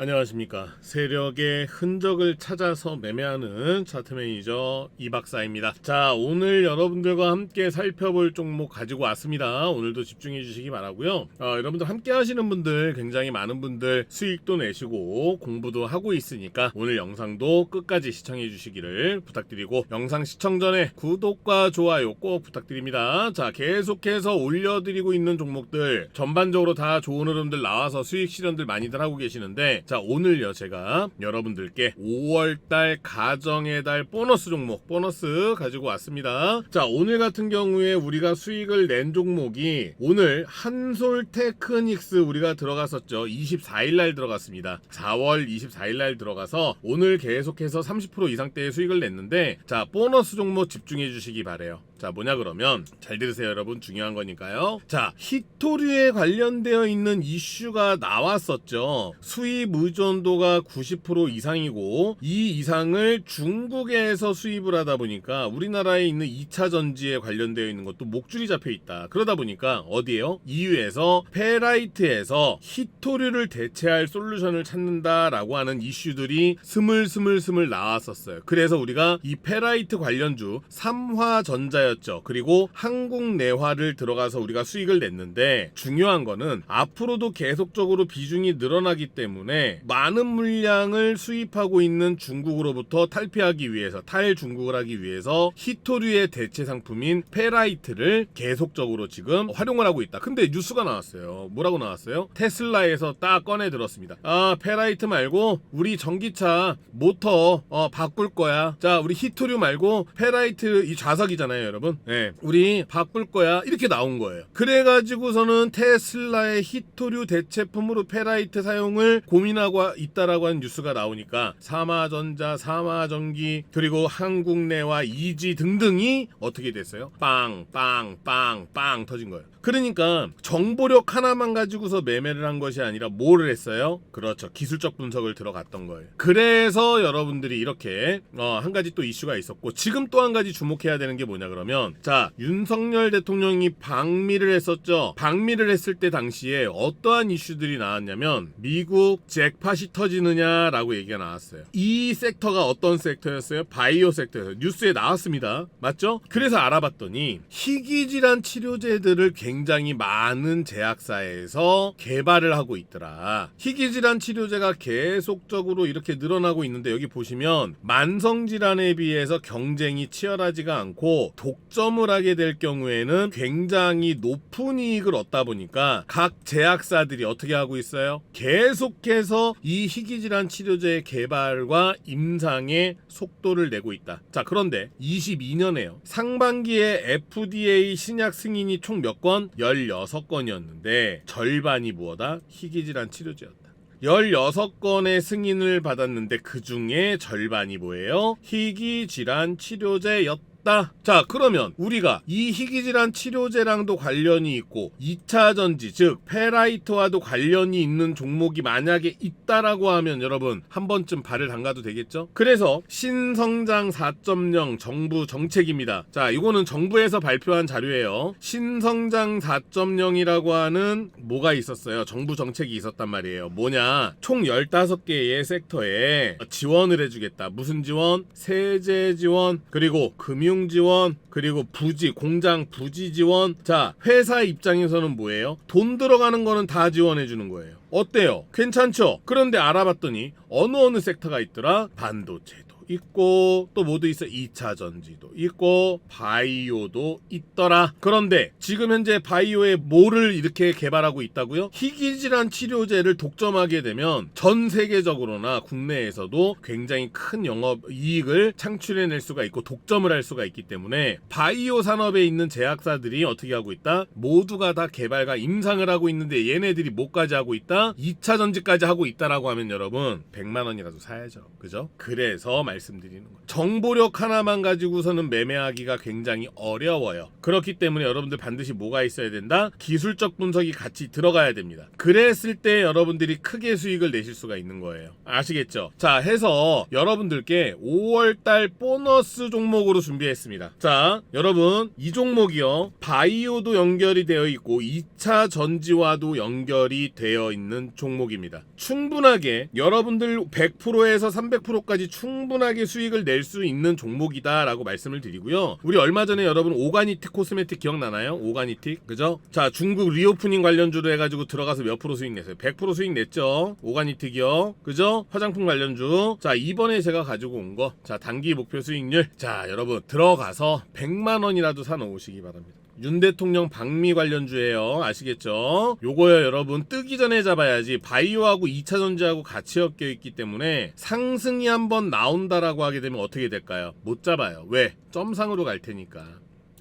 안녕하십니까. 세력의 흔적을 찾아서 매매하는 차트 매니저 이박사입니다. 자, 오늘 여러분들과 함께 살펴볼 종목 가지고 왔습니다. 오늘도 집중해 주시기 바라고요. 어, 여러분들 함께 하시는 분들 굉장히 많은 분들 수익도 내시고 공부도 하고 있으니까 오늘 영상도 끝까지 시청해 주시기를 부탁드리고 영상 시청 전에 구독과 좋아요 꼭 부탁드립니다. 자, 계속해서 올려드리고 있는 종목들 전반적으로 다 좋은 흐름들 나와서 수익 실현들 많이들 하고 계시는데 자 오늘요 제가 여러분들께 5월달 가정의 달 보너스 종목 보너스 가지고 왔습니다. 자 오늘 같은 경우에 우리가 수익을 낸 종목이 오늘 한솔테크닉스 우리가 들어갔었죠. 24일날 들어갔습니다. 4월 24일날 들어가서 오늘 계속해서 30% 이상대의 수익을 냈는데 자 보너스 종목 집중해 주시기 바래요 자 뭐냐 그러면? 잘 들으세요 여러분. 중요한 거니까요. 자 히토류에 관련되어 있는 이슈가 나왔었죠. 수입 의존도가 90% 이상이고 이 이상을 중국에서 수입을 하다 보니까 우리나라에 있는 2차 전지에 관련되어 있는 것도 목줄이 잡혀 있다. 그러다 보니까 어디에요? EU에서 페라이트에서 히토류를 대체할 솔루션을 찾는다라고 하는 이슈들이 스물스물스물 나왔었어요. 그래서 우리가 이 페라이트 관련주 삼화전자 였죠 그리고 한국 내화를 들어가서 우리가 수익을 냈는데 중요한 거는 앞으로도 계속적으로 비중이 늘어나기 때문에 많은 물량을 수입하고 있는 중국으로부터 탈피하기 위해서 탈중국을 하기 위해서 히토류의 대체 상품인 페라이트를 계속적으로 지금 활용을 하고 있다. 근데 뉴스가 나왔어요. 뭐라고 나왔어요? 테슬라에서 딱 꺼내 들었습니다. 아 페라이트 말고 우리 전기차 모터 어, 바꿀 거야. 자 우리 히토류 말고 페라이트 이 좌석이잖아요, 여러분. 네, 우리 바꿀 거야. 이렇게 나온 거예요. 그래가지고서는 테슬라의 히토류 대체품으로 페라이트 사용을 고민하고 있다라고 하는 뉴스가 나오니까 사마전자, 사마전기 그리고 한국 내와 이지 등등이 어떻게 됐어요? 빵, 빵, 빵, 빵 터진 거예요. 그러니까 정보력 하나만 가지고서 매매를 한 것이 아니라 뭐를 했어요? 그렇죠. 기술적 분석을 들어갔던 거예요. 그래서 여러분들이 이렇게 어, 한 가지 또 이슈가 있었고 지금 또 한 가지 주목해야 되는 게 뭐냐 그러면 자 윤석열 대통령이 방미를 했었죠. 방미를 했을 때 당시에 어떠한 이슈들이 나왔냐면 미국 잭팟이 터지느냐라고 얘기가 나왔어요. 이 섹터가 어떤 섹터였어요? 바이오 섹터였어요. 뉴스에 나왔습니다. 맞죠? 그래서 알아봤더니 희귀질환 치료제들을 굉장히 많은 제약사에서 개발을 하고 있더라. 희귀질환 치료제가 계속적으로 이렇게 늘어나고 있는데 여기 보시면 만성질환에 비해서 경쟁이 치열하지가 않고 독 점을 하게 될 경우에는 굉장히 높은 이익을 얻다 보니까 각 제약사들이 어떻게 하고 있어요? 계속해서 이 희귀질환 치료제의 개발과 임상의 속도를 내고 있다. 자, 그런데 22년에요. 상반기에 FDA 신약 승인이 총 몇 건? 16건이었는데 절반이 무엇다? 희귀질환 치료제였다. 16건의 승인을 받았는데 그 중에 절반이 뭐예요? 희귀 질환 치료제였다. 자, 그러면 우리가 이 희귀질환 치료제랑도 관련이 있고 2차 전지, 즉 페라이트와도 관련이 있는 종목이 만약에 있다라고 하면 여러분 한 번쯤 발을 담가도 되겠죠? 그래서 신성장 4.0 정부 정책입니다. 자, 이거는 정부에서 발표한 자료예요. 신성장 4.0이라고 하는 뭐가 있었어요? 정부 정책이 있었단 말이에요. 뭐냐? 총 15개의 섹터에 지원을 해주겠다. 무슨 지원? 세제 지원, 그리고 금융 지원, 그리고 부지, 공장 부지 지원. 자, 회사 입장에서는 뭐예요? 돈 들어가는 거는 다 지원해 주는 거예요. 어때요? 괜찮죠? 그런데 알아봤더니 어느 어느 섹터가 있더라? 반도체도 있고 또 뭐도 있어 2차 전지도 있고 바이오도 있더라. 그런데 지금 현재 바이오에 뭐를 이렇게 개발하고 있다고요? 희귀질환 치료제를 독점하게 되면 전 세계적으로나 국내에서도 굉장히 큰 영업 이익을 창출해낼 수가 있고 독점을 할 수가 있기 때문에 바이오 산업에 있는 제약사들이 어떻게 하고 있다? 모두가 다 개발과 임상을 하고 있는데 얘네들이 뭐까지 하고 있다? 2차 전지까지 하고 있다라고 하면 여러분 100만 원이라도 사야죠. 그죠? 그래서 말 씀드리는 거예요. 정보력 하나만 가지고서는 매매하기가 굉장히 어려워요. 그렇기 때문에 여러분들 반드시 뭐가 있어야 된다? 기술적 분석이 같이 들어가야 됩니다. 그랬을 때 여러분들이 크게 수익을 내실 수가 있는 거예요. 아시겠죠? 자, 해서 여러분들께 5월달 보너스 종목으로 준비했습니다. 자, 여러분, 이 종목이요. 바이오도 연결이 되어 있고 2차 전지와도 연결이 되어 있는 종목입니다. 충분하게 여러분들 100%에서 300%까지 충분하게 수익을 낼 수 있는 종목이다라고 말씀을 드리고요. 우리 얼마 전에 여러분 오가니틱 코스메틱 기억나나요? 오가니틱 그죠? 자 중국 리오프닝 관련주로 해가지고 들어가서 몇 프로 수익 냈어요? 100% 수익 냈죠. 오가니틱이요. 그죠? 화장품 관련주. 자 이번에 제가 가지고 온 거. 자 단기 목표 수익률. 자 여러분 들어가서 100만 원이라도 사 놓으시기 바랍니다. 윤 대통령 방미 관련주예요. 아시겠죠? 요거요 여러분 뜨기 전에 잡아야지 바이오하고 2차 전지하고 같이 엮여 있기 때문에 상승이 한번 나온다라고 하게 되면 어떻게 될까요? 못 잡아요. 왜? 점상으로 갈 테니까.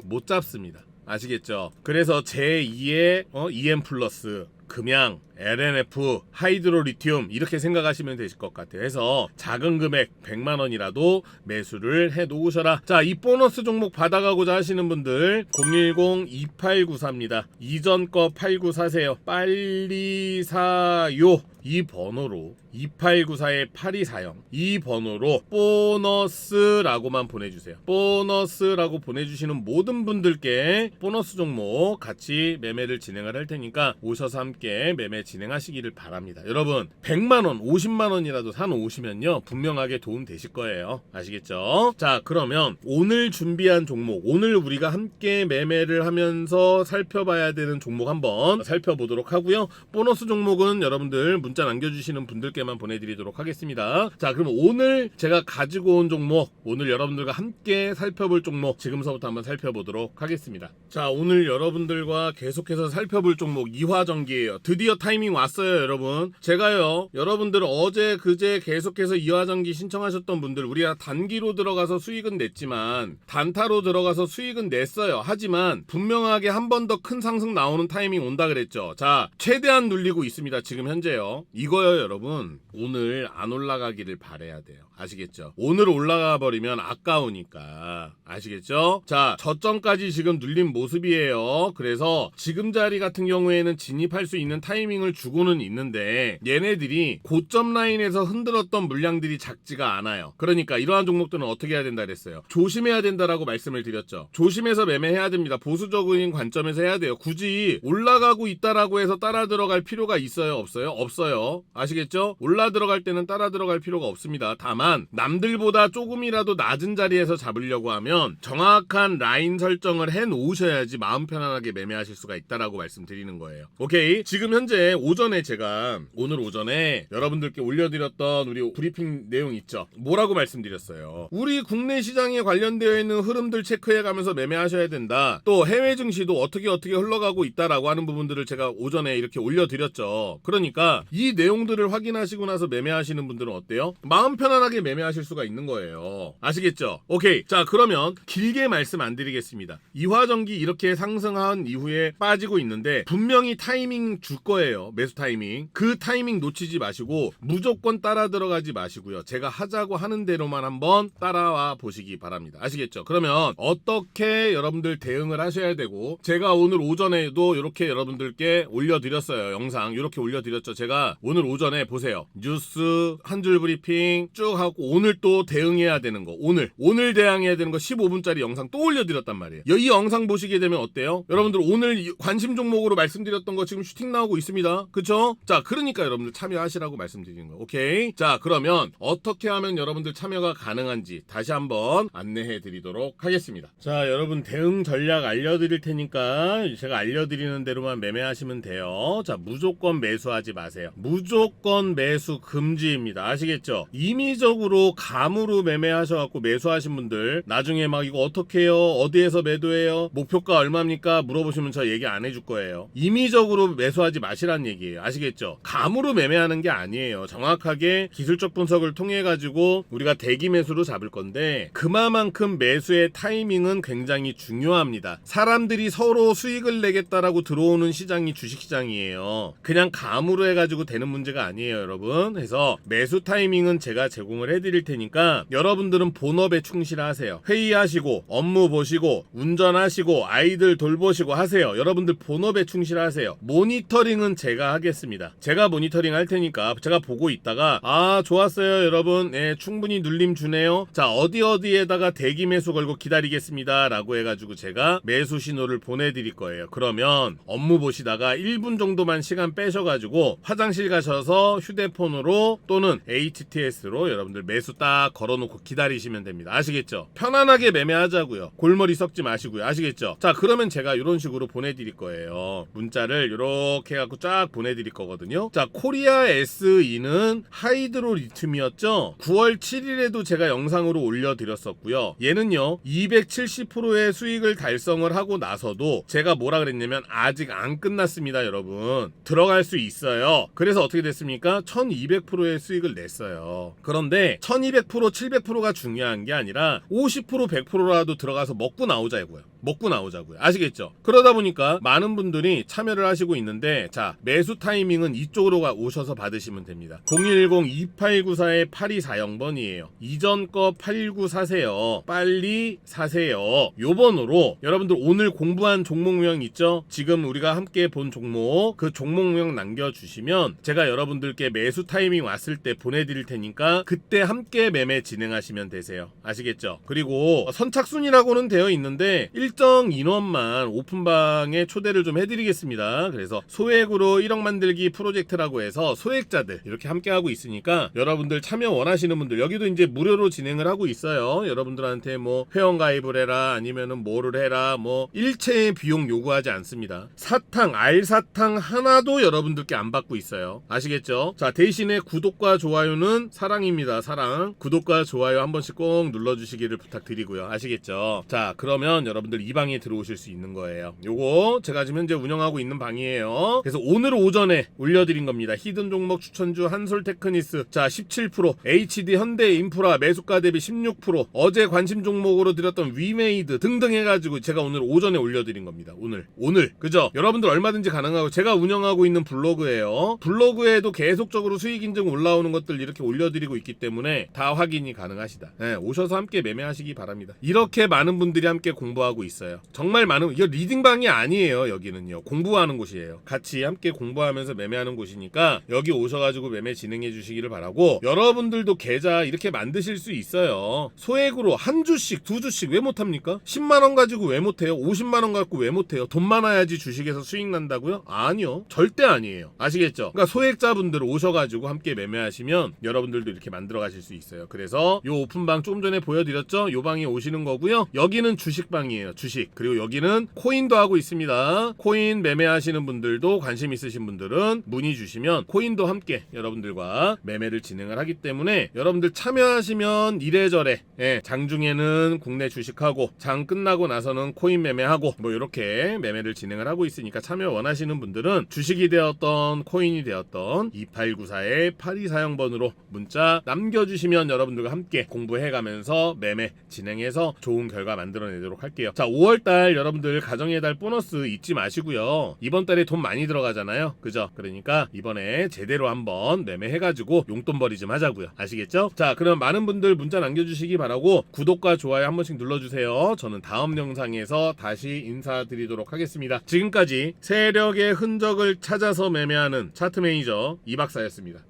못 잡습니다. 아시겠죠? 그래서 제2의 어, EM 플러스 금양, LNF, 하이드로 리튬 이렇게 생각하시면 되실 것 같아요. 해서 작은 금액 100만 원이라도 매수를 해 놓으셔라. 자, 이 보너스 종목 받아가고자 하시는 분들 010-2894입니다. 이전 거 89사세요. 빨리 사요. 이 번호로 2894의 8240 이 번호로 보너스라고만 보내주세요. 보너스라고 보내주시는 모든 분들께 보너스 종목 같이 매매를 진행을 할 테니까 오셔서 함께 매매 진행하시기를 바랍니다. 여러분 100만원 50만원이라도 사놓으시면요 분명하게 도움 되실 거예요. 아시겠죠? 자 그러면 오늘 준비한 종목 오늘 우리가 함께 매매를 하면서 살펴봐야 되는 종목 한번 살펴보도록 하고요. 보너스 종목은 여러분들 문자 남겨주시는 분들께만 보내드리도록 하겠습니다. 자, 그럼 오늘 제가 가지고 온 종목, 오늘 여러분들과 함께 살펴볼 종목, 지금서부터 한번 살펴보도록 하겠습니다. 자, 오늘 여러분들과 계속해서 살펴볼 종목 이화전기예요. 드디어 타이밍 왔어요, 여러분. 제가요, 여러분들 어제 그제 계속해서 이화전기 신청하셨던 분들, 우리가 단기로 들어가서 수익은 냈지만 단타로 들어가서 수익은 냈어요. 하지만 분명하게 한 번 더 큰 상승 나오는 타이밍 온다 그랬죠. 자, 최대한 눌리고 있습니다. 지금 현재요. 이거요, 여러분. 오늘 안 올라가기를 바래야 돼요. 아시겠죠? 오늘 올라가 버리면 아까우니까. 아시겠죠? 자, 저점까지 지금 눌린 모습이에요. 그래서 지금 자리 같은 경우에는 진입할 수 있는 타이밍을 주고는 있는데 얘네들이 고점 라인에서 흔들었던 물량들이 작지가 않아요. 그러니까 이러한 종목들은 어떻게 해야 된다 그랬어요. 조심해야 된다라고 말씀을 드렸죠. 조심해서 매매해야 됩니다. 보수적인 관점에서 해야 돼요. 굳이 올라가고 있다라고 해서 따라 들어갈 필요가 있어요, 없어요? 없어요. 아시겠죠? 올라 들어갈 때는 따라 들어갈 필요가 없습니다. 다만 남들보다 조금이라도 낮은 자리에서 잡으려고 하면 정확한 라인 설정을 해 놓으셔야지 마음 편안하게 매매하실 수가 있다라고 말씀드리는 거예요. 오케이. 지금 현재 오전에 제가 오늘 오전에 여러분들께 올려드렸던 우리 브리핑 내용 있죠. 뭐라고 말씀드렸어요. 우리 국내 시장에 관련되어 있는 흐름들 체크해 가면서 매매하셔야 된다. 또 해외 증시도 어떻게 어떻게 흘러가고 있다라고 하는 부분들을 제가 오전에 이렇게 올려드렸죠. 그러니까 이 내용들을 확인하시고 나서 매매하시는 분들은 어때요? 마음 편안하게 매매하실 수가 있는 거예요. 아시겠죠? 오케이. 자, 그러면 길게 말씀 안 드리겠습니다. 이화전기 이렇게 상승한 이후에 빠지고 있는데 분명히 타이밍 줄 거예요. 매수 타이밍. 그 타이밍 놓치지 마시고 무조건 따라 들어가지 마시고요. 제가 하자고 하는 대로만 한번 따라와 보시기 바랍니다. 아시겠죠? 그러면 어떻게 여러분들 대응을 하셔야 되고 제가 오늘 오전에도 이렇게 여러분들께 올려드렸어요. 영상 이렇게 올려드렸죠. 제가 오늘 오전에 보세요. 뉴스 한 줄 브리핑 쭉 하고 오늘 또 대응해야 되는 거 오늘 오늘 대응해야 되는 거 15분짜리 영상 또 올려드렸단 말이에요. 이 영상 보시게 되면 어때요? 여러분들 오늘 이 관심 종목으로 말씀드렸던 거 지금 슈팅 나오고 있습니다. 그쵸? 자 그러니까 여러분들 참여하시라고 말씀드리는 거예요. 오케이? 자 그러면 어떻게 하면 여러분들 참여가 가능한지 다시 한번 안내해 드리도록 하겠습니다. 자 여러분 대응 전략 알려드릴 테니까 제가 알려드리는 대로만 매매하시면 돼요. 자 무조건 매수하지 마세요. 무조건 매수 금지입니다. 아시겠죠? 임의적 으로 감으로 매매하셔갖고 매수하신 분들 나중에 막 이거 어떻게 해요? 어디에서 매도해요? 목표가 얼마입니까? 물어보시면 저 얘기 안 해줄 거예요. 임의적으로 매수하지 마시란 얘기예요. 아시겠죠? 감으로 매매하는 게 아니에요. 정확하게 기술적 분석을 통해 가지고 우리가 대기 매수로 잡을 건데 그만큼 매수의 타이밍은 굉장히 중요합니다. 사람들이 서로 수익을 내겠다라고 들어오는 시장이 주식시장이에요. 그냥 감으로 해가지고 되는 문제가 아니에요, 여러분. 그래서 매수 타이밍은 제가 제공 을 해드릴 테니까 여러분들은 본업에 충실하세요. 회의하시고 업무 보시고 운전하시고 아이들 돌보시고 하세요. 여러분들 본업에 충실하세요. 모니터링은 제가 하겠습니다. 제가 모니터링 할 테니까 제가 보고 있다가 아 좋았어요 여러분 예, 충분히 눌림 주네요. 자 어디 어디에다가 대기 매수 걸고 기다리겠습니다 라고 해가지고 제가 매수 신호를 보내드릴 거예요. 그러면 업무 보시다가 1분 정도만 시간 빼셔가지고 화장실 가셔서 휴대폰으로 또는 HTS로 여러분 들 매수 딱 걸어놓고 기다리시면 됩니다. 아시겠죠? 편안하게 매매하자고요. 골머리 썩지 마시고요. 아시겠죠? 자 그러면 제가 이런 식으로 보내드릴 거예요. 문자를 이렇게 해갖고 쫙 보내드릴 거거든요. 자 코리아 SE는 하이드로 리튬이었죠. 9월 7일에도 제가 영상으로 올려드렸었고요. 얘는요 270%의 수익을 달성을 하고 나서도 제가 뭐라 그랬냐면 아직 안 끝났습니다, 여러분. 들어갈 수 있어요. 그래서 어떻게 됐습니까? 1200%의 수익을 냈어요. 그런데 1200% 700%가 중요한 게 아니라 50% 100%라도 들어가서 먹고 나오자고요. 먹고 나오자고요. 아시겠죠? 그러다 보니까 많은 분들이 참여를 하시고 있는데 자 매수 타이밍은 이쪽으로 가 오셔서 받으시면 됩니다. 010-2894-8240번이에요. 이전 거89 사세요. 빨리 사세요. 요 번호로 여러분들 오늘 공부한 종목명 있죠? 지금 우리가 함께 본 종목 그 종목명 남겨주시면 제가 여러분들께 매수 타이밍 왔을 때 보내드릴 테니까 그때 함께 매매 진행하시면 되세요. 아시겠죠? 그리고 선착순이라고는 되어 있는데 일정 인원만 오픈방에 초대를 좀 해드리겠습니다. 그래서 소액으로 1억 만들기 프로젝트라고 해서 소액자들 이렇게 함께 하고 있으니까 여러분들 참여 원하시는 분들 여기도 이제 무료로 진행을 하고 있어요. 여러분들한테 뭐 회원 가입을 해라 아니면은 뭐를 해라 뭐 일체의 비용 요구하지 않습니다. 사탕 알사탕 하나도 여러분들께 안 받고 있어요. 아시겠죠? 자 대신에 구독과 좋아요는 사랑입니다. 사랑 구독과 좋아요 한 번씩 꼭 눌러주시기를 부탁드리고요. 아시겠죠? 자 그러면 여러분들 이 방에 들어오실 수 있는 거예요. 요거 제가 지금 현재 운영하고 있는 방이에요. 그래서 오늘 오전에 올려드린 겁니다. 히든 종목 추천주 한솔 테크니스 자 17% HD 현대 인프라 매수가 대비 16% 어제 관심 종목으로 드렸던 위메이드 등등 해가지고 제가 오늘 오전에 올려드린 겁니다. 오늘 오늘 그죠? 여러분들 얼마든지 가능하고 제가 운영하고 있는 블로그예요. 블로그에도 계속적으로 수익 인증 올라오는 것들 이렇게 올려드리고 있기 때문에 다 확인이 가능하시다. 네, 오셔서 함께 매매하시기 바랍니다. 이렇게 많은 분들이 함께 공부하고 있어요. 정말 많은 이거 리딩방이 아니에요. 여기는요 공부하는 곳이에요. 같이 함께 공부하면서 매매하는 곳이니까 여기 오셔가지고 매매 진행해 주시기를 바라고 여러분들도 계좌 이렇게 만드실 수 있어요. 소액으로 한 주씩 두 주씩 왜 못합니까? 10만 원 가지고 왜 못해요? 50만 원 갖고 왜 못해요? 돈 많아야지 주식에서 수익 난다고요? 아니요. 절대 아니에요. 아시겠죠? 그러니까 소액자분들 오셔가지고 함께 매매하시면 여러분들도 이렇게 만들어 가실 수 있어요. 그래서 요 오픈방 조금 전에 보여드렸죠? 요 방에 오시는 거고요. 여기는 주식방이에요. 주식. 그리고 여기는 코인도 하고 있습니다. 코인 매매하시는 분들도 관심 있으신 분들은 문의 주시면 코인도 함께 여러분들과 매매를 진행을 하기 때문에 여러분들 참여하시면 이래저래 예, 장중에는 국내 주식하고 장 끝나고 나서는 코인 매매하고 뭐 이렇게 매매를 진행을 하고 있으니까 참여 원하시는 분들은 주식이 되었던 코인이 되었던 2894의 8240번으로 문자 남겨주시면 여러분들과 함께 공부해가면서 매매 진행해서 좋은 결과 만들어내도록 할게요. 자 5월달 여러분들 가정의 달 보너스 잊지 마시고요. 이번 달에 돈 많이 들어가잖아요. 그죠? 그러니까 이번에 제대로 한번 매매해가지고 용돈벌이 좀 하자고요. 아시겠죠? 자 그럼 많은 분들 문자 남겨주시기 바라고 구독과 좋아요 한 번씩 눌러주세요. 저는 다음 영상에서 다시 인사드리도록 하겠습니다. 지금까지 세력의 흔적을 찾아서 매매하는 차트 매니저 이박사였습니다.